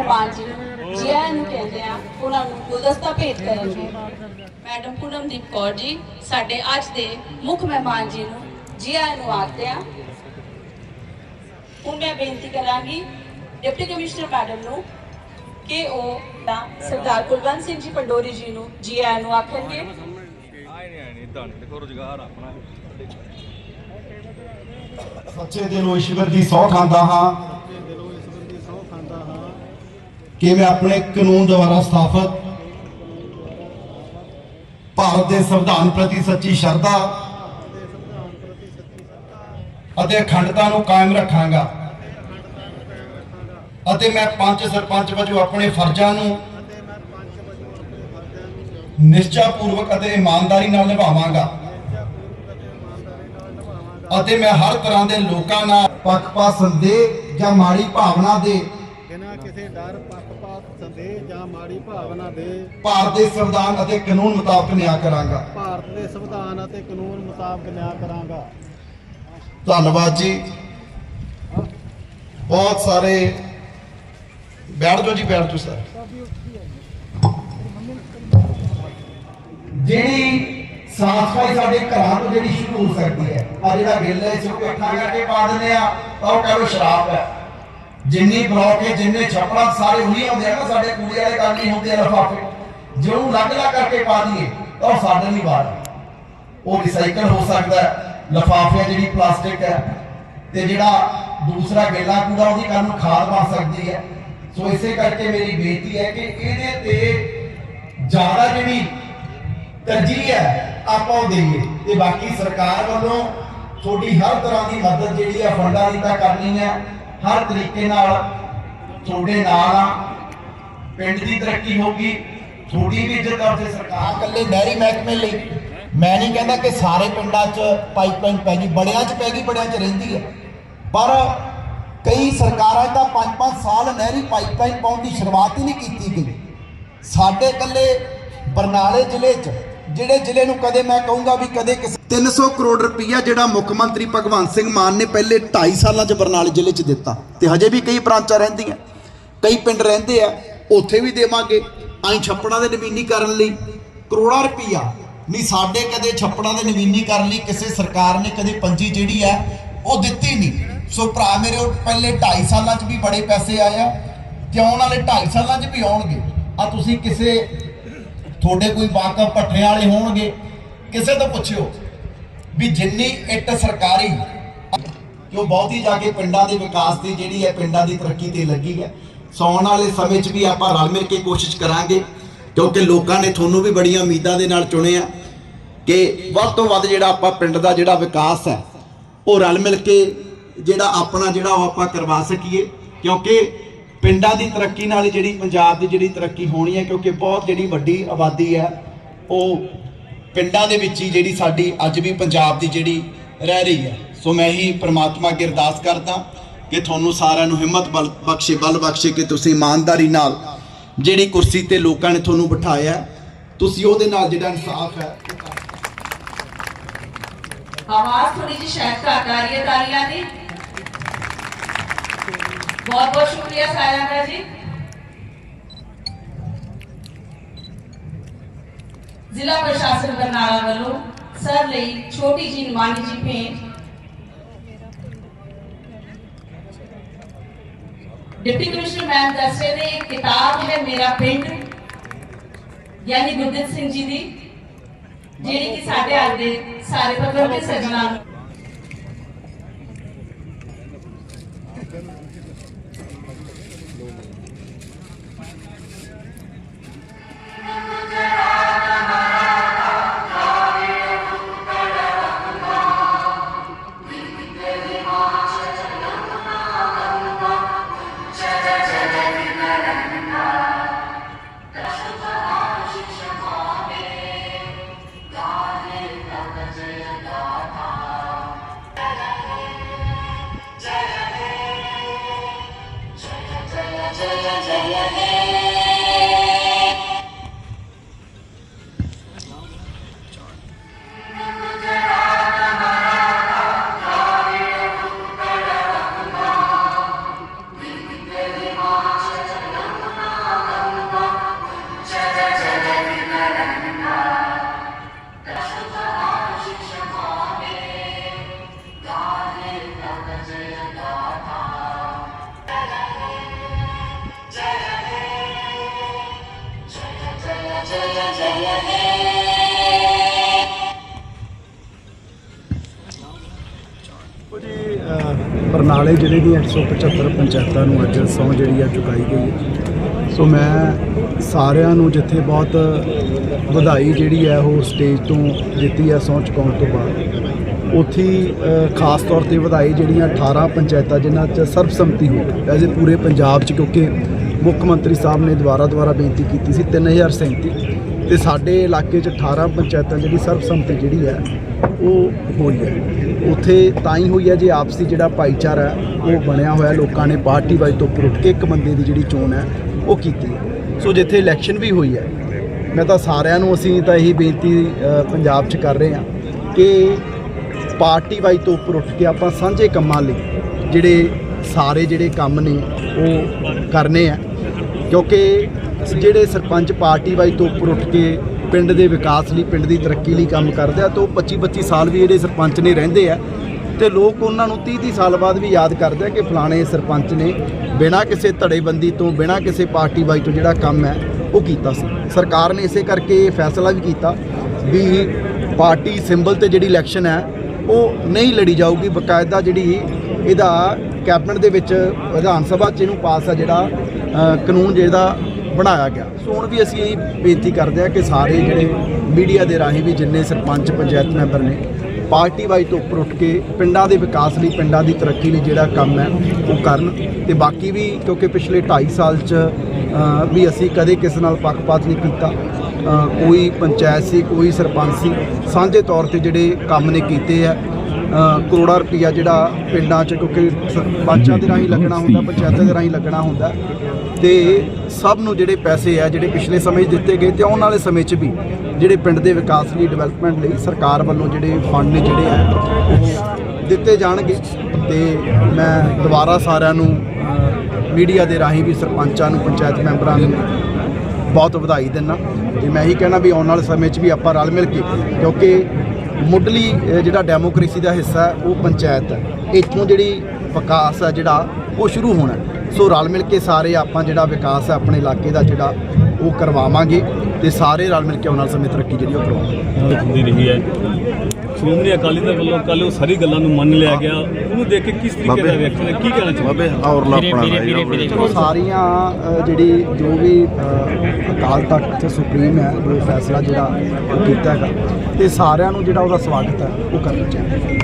ਮਹਿਮਾਨ ਜੀ ਜੀ ਆਇਆਂ ਨੂੰ ਕਹਿੰਦੇ ਆ ਉਹਨਾਂ ਨੂੰ ਗੁਲਦਸਤਾ ਭੇਟ ਕਰਨਗੇ। ਮੈਡਮ ਪੂਨਮਦੀਪ ਕੌਰ ਜੀ ਸਾਡੇ ਅੱਜ ਦੇ ਮੁੱਖ ਮਹਿਮਾਨ ਜੀ ਨੂੰ ਜੀ ਆਇਆਂ ਨੂੰ ਆਖਦੇ ਆ ਹੁਣ ਮੈਂ ਬੇਨਤੀ ਕਰਾਂਗੀ ਡਿਪਟੀ ਕਮਿਸ਼ਨਰ ਮੈਡਮ ਨੂੰ ਕਿ ਉਹ ਤਾਂ ਸਰਦਾਰ ਕੁਲਵੰਤ ਸਿੰਘ ਜੀ ਪੰਡੋਰੀ ਜੀ ਨੂੰ ਜੀ ਆਇਆਂ ਨੂੰ ਆਖਣਗੇ। ਆਏ ਨਹੀਂ ਆਏ ਨਹੀਂ ਇਦਾਂ ਨਹੀਂ ਦੇਖੋ ਰੁਜ਼ਗਾਰ ਆਪਣਾ। ਸੱਚੇ ਦਿਲੋਂ ਈਸ਼ਵਰ ਦੀ ਖਾਂਦਾ ਹਾਂ। ਕਿ ਮੈਂ ਆਪਣੇ ਕਾਨੂੰਨ ਦੁਆਰਾ ਸਥਾਪਿਤ ਭਾਰਤ ਦੇ ਸੰਵਿਧਾਨ ਪ੍ਰਤੀ ਸੱਚੀ ਸ਼ਰਧਾ ਅਤੇ ਅਖੰਡਤਾ ਨੂੰ ਕਾਇਮ ਰੱਖਾਂਗਾ। ਅਤੇ ਮੈਂ ਪੰਚ ਸਰਪੰਚ ਵਜੋਂ ਆਪਣੇ ਫਰਜ਼ਾਂ ਨੂੰ ਨਿਸ਼ਚਾ ਪੂਰਵਕ ਅਤੇ ਇਮਾਨਦਾਰੀ ਨਾਲ ਨਿਭਾਵਾਂਗਾ। ਅਤੇ ਮੈਂ ਹਰ ਤਰ੍ਹਾਂ ਦੇ ਲੋਕਾਂ ਨਾਲ ਪੱਖਪਾਤ, ਸੰਦੇਹ ਜਾਂ ਮਾੜੀ ਭਾਵਨਾ ਦੇ ਬਿਨਾਂ ਕਿਸੇ ਡਰ ਪੱਖਪਾਤ ਸੰਦੇਹ ਜਾਂ ਮਾੜੀ ਭਾਵਨਾ ਦੇ ਭਾਰਤ ਦੇ ਸੰਵਿਧਾਨ ਅਤੇ ਕਾਨੂੰਨ ਮੁਤਾਬਕ ਨਿਆਂ ਕਰਾਂਗਾ। ਭਾਰਤ ਦੇ ਸੰਵਿਧਾਨ ਅਤੇ ਕਾਨੂੰਨ ਮੁਤਾਬਕ ਨਿਆਂ ਕਰਾਂਗਾ। ਧੰਨਵਾਦ ਜੀ। ਬਹੁਤ ਸਾਰੇ ਬੈਠ ਜਾਓ ਜੀ ਬੈਠ ਜਾਓ ਸਰ। ਜਿਹੜੀ ਸਾਫ਼ ਸਫ਼ਾਈ ਸਾਡੇ ਘਰਾਂ ਤੋਂ ਜਿਹੜੀ ਸ਼ੁਰੂ ਹੋ ਸਕਦੀ ਹੈ ਆ ਜਿਹੜਾ ਬਿੱਲ ਹੈ ਇਸ ਨੂੰ ਇਕੱਠਾ ਕਰਕੇ ਪਾ ਦਿੰਦੇ ਆ ਤਾਂ ਉਹ ਕਹਿੰਦੇ ਸ਼ਰਾਬ ਹੈ। ਜਿੰਨੀ ਬਲੌਕ ਹੈ, ਜਿੰਨੇ ਛੱਪੜਾਂ ਸਾਰੇ ਉਹੀ ਆਉਂਦੇ ਆ ਨਾ, ਸਾਡੇ ਕੂੜੇ ਵਾਲੇ ਕੰਮ ਨਹੀਂ ਹੁੰਦੇ ਆ ਲਫਾਫੇ ਜੇ ਉਹਨੂੰ ਲੱਗ ਲੱਗ ਕਰਕੇ ਪਾ ਦਈਏ, ਤਾਂ ਉਹ ਸਾਡੇ ਨਹੀਂ ਬਾਹਰ ਉਹ ਰਿਸਾਈਕਲ ਹੋ ਸਕਦਾ ਲਫਾਫੇ ਜਿਹੜੀ ਪਲਾਸਟਿਕ ਹੈ। ਤੇ ਜਿਹੜਾ ਦੂਸਰਾ ਗੇਲਾ ਕੂੜਾ ਉਹਦੀ ਕੱਲ ਨੂੰ ਖਾਦ ਬਣ ਸਕਦੀ ਹੈ। ਸੋ ਇਸੇ ਕਰਕੇ ਮੇਰੀ ਬੇਨਤੀ ਹੈ ਕਿ ਇਹਦੇ ਤੇ ਜ਼ਿਆਦਾ ਜਿਹੜੀ ਤਰਜੀਹ ਹੈ, ਆਪਾਂ ਉਹ ਦੇਈਏ। ਤੇ ਬਾਕੀ ਸਰਕਾਰ ਵੱਲੋਂ ਤੁਹਾਡੀ ਹਰ ਤਰ੍ਹਾਂ ਦੀ ਮਦਦ ਜਿਹੜੀ ਹੈ, ਫੰਡਾਂ ਦੀ ਤਾਂ ਕਰਨੀ ਹੈ। ਹਰ ਤਰੀਕੇ ਨਾਲ ਤੁਹਾਡੇ ਨਾਲ ਆ। ਪਿੰਡ ਦੀ ਤਰੱਕੀ ਹੋਗੀ ਤੁਹਾਡੀ ਵੀ ਇੱਜ਼ਤ ਆ ਸਰਕਾਰ ਇਕੱਲੇ ਨਹਿਰੀ ਮਹਿਕਮੇ ਲਈ। ਮੈਂ ਨਹੀਂ ਕਹਿੰਦਾ ਕਿ ਸਾਰੇ ਪਿੰਡਾਂ 'ਚ ਪਾਈਪਲਾਈਨ ਪੈ ਗਈ, ਬੜਿਆਂ 'ਚ ਪੈ ਗਈ, ਬੜਿਆਂ 'ਚ ਰਹਿੰਦੀ ਹੈ ਪਰ ਕਈ ਸਰਕਾਰਾਂ ਤਾਂ 5-5 ਸਾਲ ਨਹਿਰੀ ਪਾਈਪਲਾਈਨ ਪਾਉਣ ਦੀ ਸ਼ੁਰੂਆਤ ਹੀ ਨਹੀਂ ਕੀਤੀ ਗਈ। ਸਾਡੇ ਇਕੱਲੇ ਬਰਨਾਲੇ ਜ਼ਿਲ੍ਹੇ 'ਚ ਜਿਹੜੇ ਜ਼ਿਲ੍ਹੇ ਨੂੰ ਕਦੇ ਮੈਂ ਕਹੂੰਗਾ ਵੀ ਕਦੇ ਕਿਸੇ 300 ਕਰੋੜ ਰੁਪਈਆ ਜਿਹੜਾ ਮੁੱਖ ਮੰਤਰੀ ਭਗਵੰਤ ਸਿੰਘ ਮਾਨ ਨੇ ਪਹਿਲੇ 2.5 ਸਾਲਾਂ 'ਚ ਬਰਨਾਲੇ ਜ਼ਿਲ੍ਹੇ 'ਚ ਦਿੱਤਾ ਤੇ ਹਜੇ ਵੀ ਕਈ ਬ੍ਰਾਂਚਾਂ ਰਹਿੰਦੀਆਂ, ਕਈ ਪਿੰਡ ਰਹਿੰਦੇ ਆ, ਉੱਥੇ ਵੀ ਦੇਵਾਂਗੇ। ਅਸੀਂ ਛੱਪੜਾਂ ਦੇ ਨਵੀਨੀਕਰਨ ਲਈ ਕਰੋੜਾਂ ਰੁਪਈਆ। ਨਹੀਂ, ਸਾਡੇ ਕਦੇ ਛੱਪੜਾਂ ਦੇ ਨਵੀਨੀਕਰਨ ਲਈ ਕਿਸੇ ਸਰਕਾਰ ਨੇ ਕਦੇ ਪੰਜੀ ਜਿਹੜੀ ਹੈ ਉਹ ਦਿੱਤੀ ਨਹੀਂ। ਸੋ ਭਰਾ ਮੇਰੇ ਪਹਿਲੇ 2.5 ਸਾਲਾਂ 'ਚ ਵੀ ਬੜੇ ਪੈਸੇ ਆਏ ਆ, ਤੇ ਆਉਣ ਵਾਲੇ 2.5 ਸਾਲਾਂ 'ਚ ਵੀ ਆਉਣਗੇ। ਆ ਤੁਸੀਂ ਕਿਸੇ ਤੁਹਾਡੇ ਕੋਈ ਵਾਕਫ ਪੱਠਿਆਂ ਵਾਲੇ ਹੋਣਗੇ, ਕਿਸੇ ਤੋਂ ਪੁੱਛਿਓ ਵੀ ਜਿੰਨੀ ਇੱਟ ਸਰਕਾਰੀ ਕਿ ਉਹ ਬਹੁਤੀ ਜਾ ਕੇ ਪਿੰਡਾਂ ਦੇ ਵਿਕਾਸ ਦੀ ਜਿਹੜੀ ਹੈ ਪਿੰਡਾਂ ਦੀ ਤਰੱਕੀ ਤੇ ਲੱਗੀ ਹੈ। ਸੋ ਆਉਣ ਵਾਲੇ ਸਮੇਂ 'ਚ ਵੀ ਆਪਾਂ ਰਲ ਮਿਲ ਕੇ ਕੋਸ਼ਿਸ਼ ਕਰਾਂਗੇ, ਕਿਉਂਕਿ ਲੋਕਾਂ ਨੇ ਤੁਹਾਨੂੰ ਵੀ ਬੜੀਆਂ ਉਮੀਦਾਂ ਦੇ ਨਾਲ ਚੁਣਿਆ ਕਿ ਵੱਧ ਤੋਂ ਵੱਧ ਜਿਹੜਾ ਆਪਾਂ ਪਿੰਡ ਦਾ ਜਿਹੜਾ ਵਿਕਾਸ ਹੈ, ਉਹ ਰਲ ਮਿਲ ਕੇ ਜਿਹੜਾ ਆਪਣਾ ਜਿਹੜਾ ਉਹ ਆਪਾਂ ਕਰਵਾ ਸਕੀਏ, ਕਿਉਂਕਿ ਪਿੰਡਾਂ ਦੀ ਤਰੱਕੀ ਨਾਲ ਜਿਹੜੀ ਪੰਜਾਬ ਦੀ ਜਿਹੜੀ ਤਰੱਕੀ ਹੋਣੀ ਹੈ, ਕਿਉਂਕਿ ਬਹੁਤ ਜਿਹੜੀ ਵੱਡੀ ਆਬਾਦੀ ਹੈ, ਉਹ ਪਿੰਡਾਂ ਦੇ ਵਿੱਚ ਹੀ ਜਿਹੜੀ ਸਾਡੀ ਅੱਜ ਵੀ ਪੰਜਾਬ ਦੀ ਜਿਹੜੀ ਰਹਿ ਰਹੀ ਹੈ। ਸੋ ਮੈਂ ਹੀ ਪ੍ਰਮਾਤਮਾ ਅੱਗੇ ਅਰਦਾਸ ਕਰਦਾ ਕਿ ਤੁਹਾਨੂੰ ਸਾਰਿਆਂ ਨੂੰ ਹਿੰਮਤ ਬਲ, ਬਖਸ਼ੇ ਬਲ ਬਖਸ਼ੇ ਕਿ ਤੁਸੀਂ ਇਮਾਨਦਾਰੀ ਨਾਲ ਜਿਹੜੀ ਕੁਰਸੀ ਤੇ ਲੋਕਾਂ ਨੇ ਤੁਹਾਨੂੰ ਬਿਠਾਇਆ ਤੁਸੀਂ ਉਹਦੇ ਨਾਲ ਜਿਹੜਾ ਇਨਸਾਫ ਹੈ। ਆਵਾਜ਼ ਥੋੜੀ ਜਿਹੀ ਸ਼ਾਇਦ ਘੱਟ ਆ ਰਹੀ ਹੈ ਤਾਲੀਆਂ ਦੀ। ਬਹੁਤ ਬਹੁਤ ਸ਼ੁਕਰੀਆ ਸਾਰਿਆਂ ਦਾ ਜੀ। ਜ਼ਿਲ੍ਹਾ ਪ੍ਰਸ਼ਾਸਨ ਬਰਨਾਲਾ ਵੱਲੋਂ ਸਰ ਲਈ ਛੋਟੀ ਜੀ ਨਿਮਾਨੀ ਜੀ ਭੇਂਟ। ਡਿਪਟੀ ਕਮਿਸ਼ਨਰ ਮੈਮ ਦੱਸ ਨੇ ਇਹ ਕਿਤਾਬ ਹੈ ਮੇਰਾ ਪਿੰਡ, ਯਾਨੀ ਗੁਰਦਿੱਤ ਸਿੰਘ ਜੀ ਦੀ, ਜਿਹੜੀ ਕਿ ਸਾਡੇ ਅੱਜ ਦੇ ਸਾਰੇ ਪੱਤਰ ਤੇ ਸਜਣਾ ਬਰਨਾਲੇ ਜ਼ਿਲ੍ਹੇ ਦੀਆਂ 175 ਪੰਚਾਇਤਾਂ ਨੂੰ ਅੱਜ ਸਹੁੰ ਜਿਹੜੀ ਆ ਚੁਕਾਈ ਗਈ ਹੈ। ਸੋ ਮੈਂ ਸਾਰਿਆਂ ਨੂੰ ਜਿੱਥੇ ਬਹੁਤ ਵਧਾਈ ਜਿਹੜੀ ਹੈ ਉਹ ਸਟੇਜ ਤੋਂ ਦਿੱਤੀ ਹੈ ਸਹੁੰ ਚੁਕਾਉਣ ਤੋਂ ਬਾਅਦ। ਉੱਥੇ ਖਾਸ ਤੌਰ ਤੇ ਵਧਾਈ ਜਿਹੜੀਆਂ 18 ਪੰਚਾਇਤਾਂ ਜਿਨ੍ਹਾਂ 'ਚ ਸਰਬਸੰਮਤੀ ਹੋਈ ਵੈਸੇ ਪੂਰੇ ਪੰਜਾਬ 'ਚ ਕਿਉਂਕਿ ਮੁੱਖ ਮੰਤਰੀ ਸਾਹਿਬ ਨੇ ਦੁਬਾਰਾ ਦੁਬਾਰਾ ਬੇਨਤੀ ਕੀਤੀ ਸੀ 3037 ਤੇ ਸਾਡੇ ਇਲਾਕੇ 'ਚ 18 ਪੰਚਾਇਤਾਂ ਜਿਹੜੀ ਸਰਬਸੰਮਤੀ ਜਿਹੜੀ ਹੈ, ਉਹ ਹੋਈ ਹੈ। ਉੱਥੇ ਤਾਂ ਹੀ ਹੋਈ ਹੈ ਜੇ ਆਪਸੀ ਜਿਹੜਾ ਭਾਈਚਾਰਾ ਉਹ ਬਣਿਆ ਹੋਇਆ। ਲੋਕਾਂ ਨੇ ਪਾਰਟੀ ਵਾਈਜ਼ ਤੋਂ ਉੱਪਰ ਉੱਠ ਕੇ ਇੱਕ ਬੰਦੇ ਦੀ ਜਿਹੜੀ ਚੋਣ ਹੈ, ਉਹ ਕੀਤੀ ਹੈ। ਸੋ ਜਿੱਥੇ ਇਲੈਕਸ਼ਨ ਵੀ ਹੋਈ ਹੈ, ਮੈਂ ਤਾਂ ਸਾਰਿਆਂ ਨੂੰ ਅਸੀਂ ਤਾਂ ਇਹੀ ਬੇਨਤੀ ਪੰਜਾਬ 'ਚ ਕਰ ਰਹੇ ਹਾਂ ਕਿ ਪਾਰਟੀ ਵਾਈਜ਼ ਤੋਂ ਉੱਪਰ ਉੱਠ ਕੇ ਆਪਾਂ ਸਾਂਝੇ ਕੰਮਾਂ ਲਈ ਜਿਹੜੇ ਸਾਰੇ ਜਿਹੜੇ ਕੰਮ ਨੇ, ਉਹ ਕਰਨੇ ਆ ਕਿਉਂਕਿ ਜਿਹੜੇ ਸਰਪੰਚ ਪਾਰਟੀ ਵਾਈਜ਼ ਤੋਂ ਉੱਪਰ ਉੱਠ ਕੇ ਪਿੰਡ ਦੇ ਵਿਕਾਸ ਲਈ, ਪਿੰਡ ਦੀ ਤਰੱਕੀ ਲਈ ਕੰਮ ਕਰਦੇ ਆ, ਤਾਂ ਉਹ 25 25 ਸਾਲ ਵੀ ਜਿਹੜੇ ਸਰਪੰਚ ਨੇ ਰਹਿੰਦੇ ਆ, ਤੇ ਲੋਕ ਉਹਨਾਂ ਨੂੰ 30 30 ਸਾਲ ਬਾਅਦ ਵੀ ਯਾਦ ਕਰਦੇ ਆ ਕਿ ਫਲਾਣੇ ਸਰਪੰਚ ਨੇ ਬਿਨਾਂ ਕਿਸੇ ਧੜੇਬੰਦੀ ਤੋਂ, ਬਿਨਾਂ ਕਿਸੇ ਪਾਰਟੀ ਵਾਈਜ਼ ਤੋਂ ਜਿਹੜਾ ਕੰਮ ਹੈ, ਉਹ ਕੀਤਾ ਸੀ। ਸਰਕਾਰ ਨੇ ਇਸੇ ਕਰਕੇ ਇਹ ਫੈਸਲਾ ਵੀ ਕੀਤਾ ਵੀ ਪਾਰਟੀ ਸਿੰਬਲ ਤੇ ਜਿਹੜੀ ਇਲੈਕਸ਼ਨ ਹੈ, ਉਹ ਨਹੀਂ ਲੜੀ ਜਾਊਗੀ। ਬਕਾਇਦਾ ਜਿਹੜੀ ਇਹਦਾ ਕੈਬਨਿਟ ਦੇ ਵਿੱਚ ਵਿਧਾਨ ਸਭਾ 'ਚ ਇਹਨੂੰ ਪਾਸ ਆ ਜਿਹੜਾ ਕਾਨੂੰਨ ਜਿਹੜਾ ਬਣਾਇਆ ਗਿਆ। ਸੋ ਹੁਣ ਵੀ ਅਸੀਂ ਇਹ ਬੇਨਤੀ ਕਰਦੇ ਹਾਂ ਕਿ ਸਾਰੇ ਜਿਹੜੇ ਮੀਡੀਆ ਦੇ ਰਾਹੀਂ ਵੀ ਜਿੰਨੇ ਸਰਪੰਚ ਪੰਚਾਇਤ ਮੈਂਬਰ ਨੇ ਪਾਰਟੀ ਵਾਈਜ਼ ਤੋਂ ਉੱਪਰ ਉੱਠ ਕੇ ਪਿੰਡਾਂ ਦੇ ਵਿਕਾਸ ਲਈ ਪਿੰਡਾਂ ਦੀ ਤਰੱਕੀ ਲਈ ਜਿਹੜਾ ਕੰਮ ਹੈ ਉਹ ਕਰਨ। ਤੇ ਬਾਕੀ ਵੀ ਕਿਉਂਕਿ ਪਿਛਲੇ 2.5 ਸਾਲ 'ਚ ਵੀ ਅਸੀਂ ਕਦੇ ਕਿਸੇ ਨਾਲ ਪੱਖਪਾਤ ਨਹੀਂ ਕੀਤਾ। ਕੋਈ ਪੰਚਾਇਤ ਸੀ ਕੋਈ ਸਰਪੰਚ ਸੀ ਸਾਂਝੇ ਤੌਰ ਤੇ ਜਿਹੜੇ ਕੰਮ ਨੇ ਕੀਤੇ ਆ ਕਰੋੜਾਂ ਰੁਪਈਆ ਜਿਹੜਾ ਪਿੰਡਾਂ 'ਚ ਕਿਉਂਕਿ ਸਰਪੰਚਾਂ ਦੇ ਰਾਹੀਂ ਲੱਗਣਾ ਹੁੰਦਾ ਪੰਚਾਇਤਾਂ ਦੇ ਰਾਹੀਂ ਲੱਗਣਾ ਹੁੰਦਾ। ਤੇ ਸਭ ਨੂੰ ਜਿਹੜੇ ਪੈਸੇ ਆ, ਜਿਹੜੇ ਪਿਛਲੇ ਸਮੇਂ 'ਚ ਦਿੱਤੇ ਗਏ ਤੇ ਆਉਣ ਵਾਲੇ ਸਮੇਂ 'ਚ ਵੀ ਜਿਹੜੇ ਪਿੰਡ ਦੇ ਵਿਕਾਸ ਲਈ ਡਿਵੈਲਪਮੈਂਟ ਲਈ ਸਰਕਾਰ ਵੱਲੋਂ ਜਿਹੜੇ ਫੰਡ ਨੇ ਜਿਹੜੇ ਆ, ਉਹ ਦਿੱਤੇ ਜਾਣਗੇ ਤੇ ਮੈਂ ਦੁਬਾਰਾ ਸਾਰਿਆਂ ਨੂੰ ਮੀਡੀਆ ਦੇ ਰਾਹੀਂ ਵੀ ਸਰਪੰਚਾਂ ਨੂੰ, ਪੰਚਾਇਤ ਮੈਂਬਰਾਂ ਨੂੰ ਬਹੁਤ ਵਧਾਈ ਦਿੰਦਾ। ਤੇ ਮੈਂ ਇਹੀ ਕਹਿਣਾ ਵੀ ਆਉਣ ਵਾਲੇ ਸਮੇਂ 'ਚ ਵੀ ਆਪਾਂ ਰਲ ਮਿਲ ਕੇ, ਕਿਉਂਕਿ ਮੁੱਢਲੀ ਜਿਹੜਾ ਡੈਮੋਕ੍ਰੇਸੀ ਦਾ ਹਿੱਸਾ ਹੈ, ਉਹ ਪੰਚਾਇਤ ਹੈ। ਇੱਥੋਂ ਜਿਹੜੀ ਵਿਕਾਸ ਹੈ ਜਿਹੜਾ, ਉਹ ਸ਼ੁਰੂ ਹੋਣਾ ਸੋ ਰਲ ਮਿਲ ਕੇ ਸਾਰੇ ਆਪਾਂ ਜਿਹੜਾ ਵਿਕਾਸ ਹੈ ਆਪਣੇ ਇਲਾਕੇ ਦਾ ਜਿਹੜਾ ਉਹ ਕਰਵਾਵਾਂਗੇ ਤੇ ਸਾਰੇ ਰਲ ਮਿਲ ਕੇ ਵਾਲੇ ਸਮੇਂ ਤਰੱਕੀ ਜਿਹੜੀ ਉਹ ਕਰਵਾਵਾਂਗੇ ਹੁੰਦੀ ਰਹੀ ਹੈ। ਸ਼੍ਰੋਮਣੀ ਅਕਾਲੀ ਦਲ ਵੱਲੋਂ ਕੱਲ ਉਹ ਸਾਰੀ ਗੱਲਾਂ ਨੂੰ ਮੰਨ ਲਿਆ ਗਿਆ। ਉਹਨੂੰ ਦੇਖ ਕੇ ਕਿਸ ਤਰੀਕੇ ਦਾ ਰਿਐਕਸ਼ਨ ਹੈ? ਕੀ ਕਹਿਣਾ ਚਾਹੁੰਦੇ ਚਲੋ ਸਾਰੀਆਂ ਅ, ਜਿਹੜੀ ਜੋ ਵੀ ਅਕਾਲ ਤਖਤ ਸੁਪਰੀਮ ਹੈ ਜੋ ਫੈਸਲਾ ਜਿਹੜਾ ਉਹ ਕੀਤਾ ਹੈਗਾ ਤੇ ਸਾਰਿਆਂ ਨੂੰ ਜਿਹੜਾ ਉਹਦਾ ਸਵਾਗਤ ਹੈ ਉਹ ਕਰਨਾ ਚਾਹੀਦਾ।